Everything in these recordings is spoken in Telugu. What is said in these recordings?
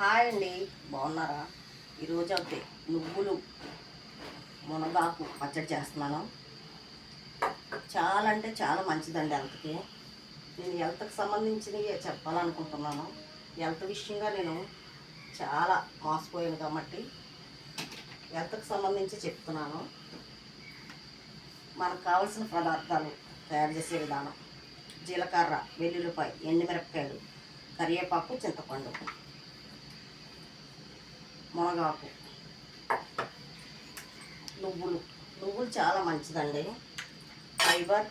హాయ్ అండి. బాగున్నారా? ఈరోజు అయితే నువ్వులు మునగాకు పచ్చడి చేస్తున్నాను. చాలా అంటే చాలా మంచిదండి హెల్త్కి. నేను హెల్త్కి సంబంధించినవి చెప్పాలనుకుంటున్నాను. హెల్త్ విషయంగా నేను చాలా మోసపోయాను కాబట్టి హెల్త్కి సంబంధించి చెప్తున్నాను. మనకు కావాల్సిన పదార్థాలు తయారు చేసే విధానం. జీలకర్ర వెల్లుల్లిపాయ ఎండుమిరపకాయలు కరివేపాకు చింతపండు. మునగాకు నువ్వులు. నువ్వులు చాలా మంచిదండి. ఫైబర్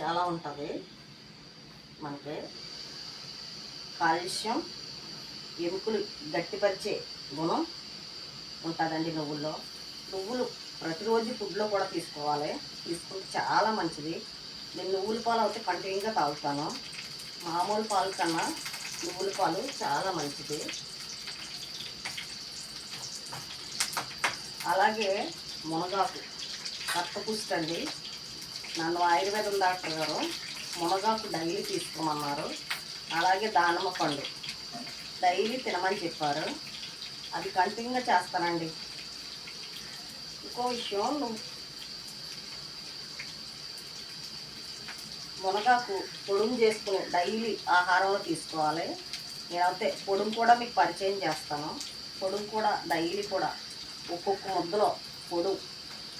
చాలా ఉంటుంది మనకి. కాల్షియం ఎముకలు గట్టిపరిచే గుణం ఉంటుందండి నువ్వుల్లో. నువ్వులు ప్రతిరోజు ఫుడ్లో కూడా తీసుకోవాలి. తీసుకుంటే చాలా మంచిది. నేను నువ్వుల పాలు అయితే కంటిన్యూగా తాగుతాను. మామూలు పాలు కన్నా నువ్వుల పాలు చాలా మంచిది. అలాగే మునగాకు రక్తపుష్టి అండి. నన్ను ఆయుర్వేదం డాక్టర్ గారు మునగాకు డైలీ తీసుకోమన్నారు. అలాగే దానిమ్మ పండు డైలీ తినమని చెప్పారు. అది కంటిన్యూగా చేస్తానండి. ఇంకో విషయం నువ్వు మునగాకు పొడుము చేసుకుని డైలీ ఆహారంలో తీసుకోవాలి. నేనైతే పొడుము కూడా మీకు పరిచయం చేస్తాను. పొడుము కూడా డైలీ కూడా ఒక్కొక్క ముద్దలో పొడు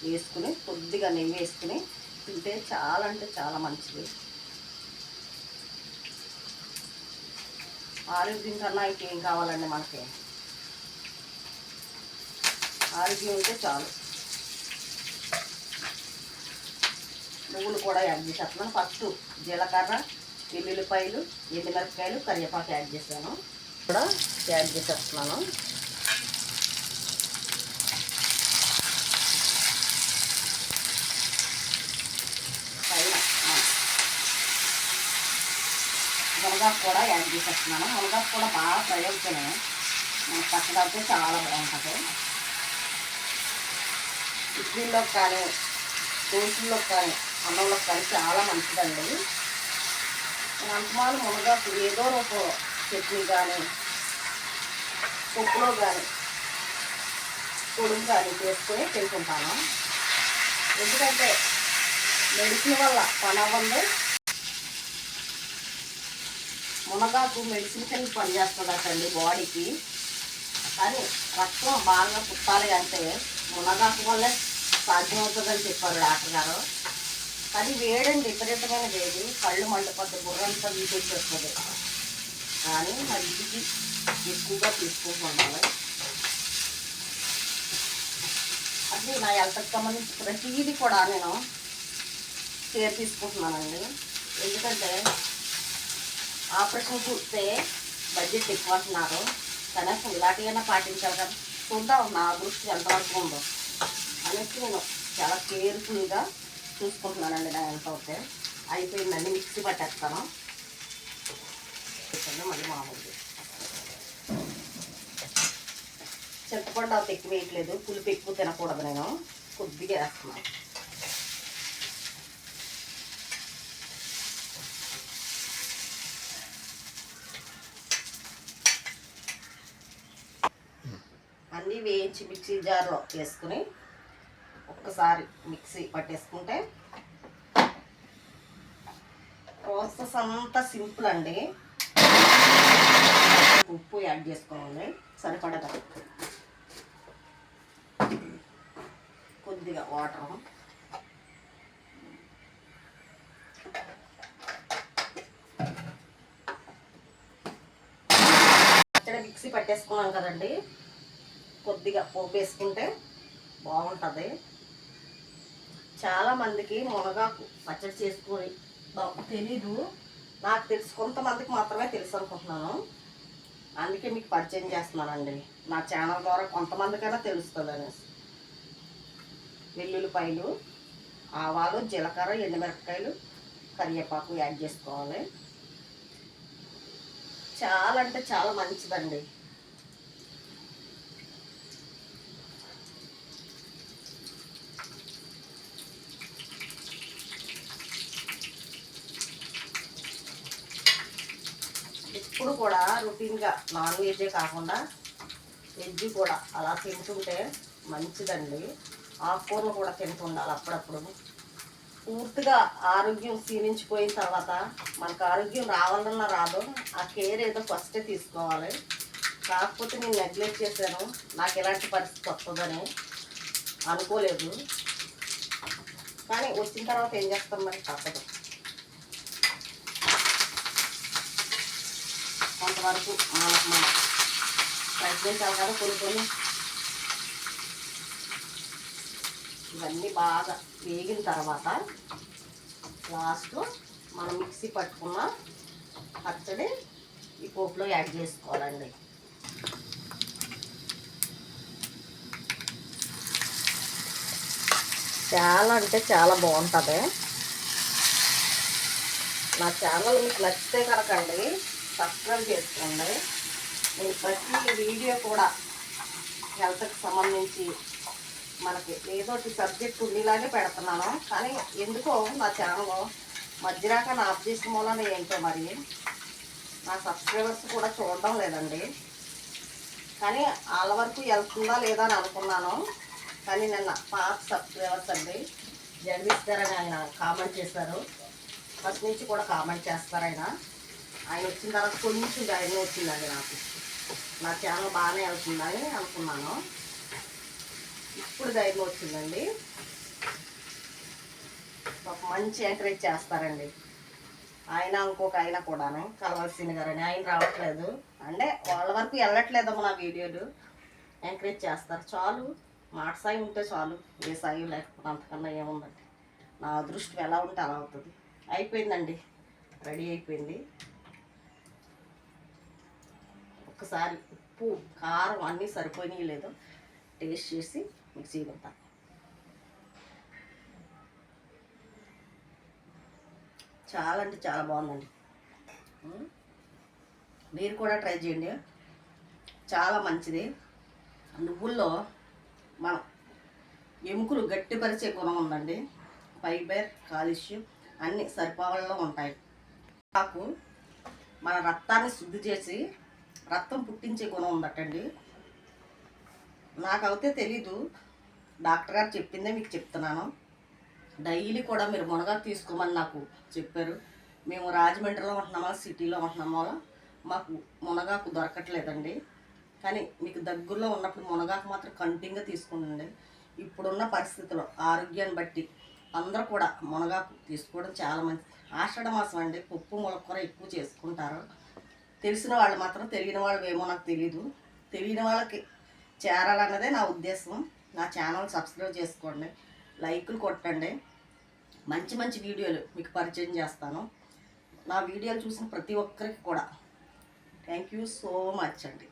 వేసుకుని కొద్దిగా నెయ్యి వేసుకుని తింటే చాలా అంటే చాలా మంచిది. ఆరోగ్యం కన్నా ఇంకేం కావాలండి మనకి? ఆరోగ్యం ఉంటే చాలు. నువ్వులు కూడా యాడ్ చేసేస్తున్నాను. ఫస్ట్ జీలకర్ర వెల్లుల్లిపాయలు ఎండుమిరపకాయలు కరివేపాకు యాడ్ చేశాను. కూడా యాడ్ చేసేస్తున్నాను. మునగాకు కూడా యాడ్ చేసేస్తున్నాను. మునగాకు కూడా బాగా ఫ్రై అవుతేనే మన పచ్చడాకు చాలా బాగుంటుంది. ఇడ్లీలో కానీ దోశల్లో కానీ అన్నంలో కానీ చాలా మంచిదండి. అంతమాలు మునగాకు ఏదో ఒక చట్నీ కానీ పప్పులో కానీ పొడుగు కానీ చేసుకొని తింటుంటాను ఎందుకంటే మెడిసిన్ వల్ల పని అవ్వండి మునగాకు మెడిసిన్ కింద పనిచేస్తుందటండి బాడీకి. కానీ రక్తం బాగా పుట్టాలి అంటే మునగాకు వల్లే సాధ్యమవుతుందని చెప్పారు డాక్టర్ గారు. అది వేడండి విపరీతమైన వేడి. కళ్ళు మండిపోద్ది బుర్రంతా వీటొచ్చేస్తుంది కానీ మరి ఇది ఎక్కువగా తీసుకుంటున్నాను అది నా హెల్త్కి సంబంధించి ప్రతిదీ కూడా నేను కేర్ తీసుకుంటున్నానండి. ఎందుకంటే ఆపరేషన్ చూస్తే బడ్జెట్ ఎక్కువ అంటున్నారు కనీసం ఇలాంటివైనా పాటించాలి కదా. చూద్దాం నా దృష్టి ఎంతవరకు ఉందో. అనేసి నేను చాలా కేర్ఫుల్గా చూసుకుంటున్నానండి నా ఎంత అవుతే అయిపోయిందండి మిక్సీ పట్టేస్తాను. మళ్ళీ మామూలు చింతపండు అంత ఎక్కువ వేయట్లేదు. పులుపు ఎక్కువ తినకూడదు నేను. కొద్దిగా వేస్తున్నాను. అన్నీ వేయించి మిక్సీ జార్లో వేసుకుని ఒక్కసారి మిక్సీ పట్టేసుకుంటే ప్రాసెస్ అంతా సింపుల్ అండి. ఉప్పు యాడ్ చేసుకోవాలి. సరిపడగా కొద్దిగా వాటర్. ఇక్కడ మిక్సీ పట్టేసుకున్నాం కదండి. కొద్దిగా పోపు వేసుకుంటే బాగుంటుంది. చాలామందికి మునగాకు పచ్చడి చేసుకొని తెలీదు. నాకు తెలుసు. కొంతమందికి మాత్రమే తెలుసు అనుకుంటున్నాను. అందుకే మీకు పరిచయం చేస్తున్నానండి. నా ఛానల్ ద్వారా కొంతమందికైనా తెలుస్తుంది అనేసి. వెల్లుల్లిపాయలు ఆవాలు జీలకర్ర ఎండుమిరపకాయలు కరివేపాకు యాడ్ చేసుకోవాలి. చాలా అంటే చాలా మంచిదండి. ఎప్పుడు కూడా రొటీన్గా నాన్ వెజే కాకుండా వెజ్ కూడా అలా తింటుంటే మంచిదండి. ఆకుకూరలు కూడా తింటుండాలి అప్పుడప్పుడు. పూర్తిగా ఆరోగ్యం క్షీణించిపోయిన తర్వాత మనకు ఆరోగ్యం రావాలన్నా రాదు. ఆ కేర్ ఏదో ఫస్టే తీసుకోవాలి. కాకపోతే నేను నెగ్లెక్ట్ చేశాను. నాకు ఎలాంటి పరిస్థితి వస్తుందని అనుకోలేదు. కానీ వచ్చిన తర్వాత ఏం చేస్తాం మరి? తప్పదు. వరకు మనం ప్రయత్నించాలి కదా కొన్ని కొన్ని. ఇవన్నీ బాగా వేగిన తర్వాత లాస్ట్ మనం మిక్సీ పట్టుకున్న పచ్చడి ఈ పోపులో యాడ్ చేసుకోవాలండి. చాలా అంటే చాలా బాగుంటుంది. నా ఛానల్ మీకు నచ్చితే కనుకండి సబ్స్క్రైబ్ చేసుకోండి. నేను ప్రతి వీడియో కూడా హెల్త్కి సంబంధించి మనకి ఏదో ఒక సబ్జెక్ట్ ఉండేలాగే పెడుతున్నాను. కానీ ఎందుకో నా ఛానల్ మధ్యరాక నా ఆఫ్ చేసిన మూలన ఏంటో మరి నా సబ్స్క్రైబర్స్ కూడా చూడడం లేదండి. కానీ వాళ్ళ వరకు వెళ్తుందా లేదా అని అనుకున్నాను. కానీ నిన్న పాత సబ్స్క్రైబర్స్ అండి జగదీష్ గారు ఆయన కామెంట్ చేశారు. ఫస్ట్ నుంచి కూడా కామెంట్ చేస్తారు ఆయన. ఆయన వచ్చిన తర్వాత కొంచెం ధైర్యం వచ్చిందండి నాకు? నా ఛానల్ బాగానే వెళ్తుందని అనుకున్నాను. ఇప్పుడు ధైర్యం వచ్చిందండి. ఒక మంచి ఎంకరేజ్ చేస్తారండి. ఆయన ఇంకొక ఆయన కూడాను కలవలసిన గారని ఆయన రావట్లేదు. అంటే వాళ్ళ వరకు వెళ్ళట్లేదమ్మా నా వీడియోలు. ఎంకరేజ్ చేస్తారు. చాలు. మాట సాయి ఉంటే చాలు. ఏ సాయి లేకపోతే అంతకన్నా ఏముందండి? నా అదృష్టం ఎలా ఉంటే అలా అవుతుంది. అయిపోయిందండి. రెడీ అయిపోయింది. ఒక్కసారి ఉప్పు కారం అన్నీ సరిపోయినాయి లేదో టేస్ట్ చేసి మిక్సీ ఉంటాను చాలా అంటే చాలా బాగుందండి. మీరు కూడా ట్రై చేయండి. చాలా మంచిది. నువ్వుల్లో మనం ఎముకలు గట్టిపరిచే గుణం ఉందండి. ఫైబర్ కాల్షియం అన్నీ సరిపోవల్లో ఉంటాయి. నాకు మన రక్తాన్ని శుద్ధి చేసి రక్తం పుట్టించే గుణం ఉందటండి. నాకైతే తెలీదు. డాక్టర్ గారు చెప్పిందే మీకు చెప్తున్నాను. డైలీ కూడా మీరు మునగాకు తీసుకోమని నాకు చెప్పారు. మేము రాజమండ్రిలో ఉంటున్నామా సిటీలో ఉంటున్నామో మాకు మునగాకు దొరకట్లేదండి. కానీ మీకు దగ్గరలో ఉన్నప్పుడు మునగాకు మాత్రం కంటిన్యూగా తీసుకుండండి ఇప్పుడున్న పరిస్థితుల్లో ఆరోగ్యాన్ని బట్టి అందరూ కూడా మునగాకు తీసుకోవడం చాలా మంచిది. ఆషాఢ మాసం అండి పప్పు ములక్కూర ఎక్కువ చేసుకుంటారు. తెలిసిన వాళ్ళు మాత్రం తెలియని వాళ్ళు ఏమో నాకు తెలీదు. తెలియని వాళ్ళకి చేరాలన్నదే నా ఉద్దేశం. నా ఛానల్ సబ్స్క్రైబ్ చేసుకోండి. లైకులు కొట్టండి. మంచి మంచి వీడియోలు మీకు పరిచయం చేస్తాను. నా వీడియోలు చూసిన ప్రతి ఒక్కరికి కూడా. థ్యాంక్ యూ సో మచ్ అండి.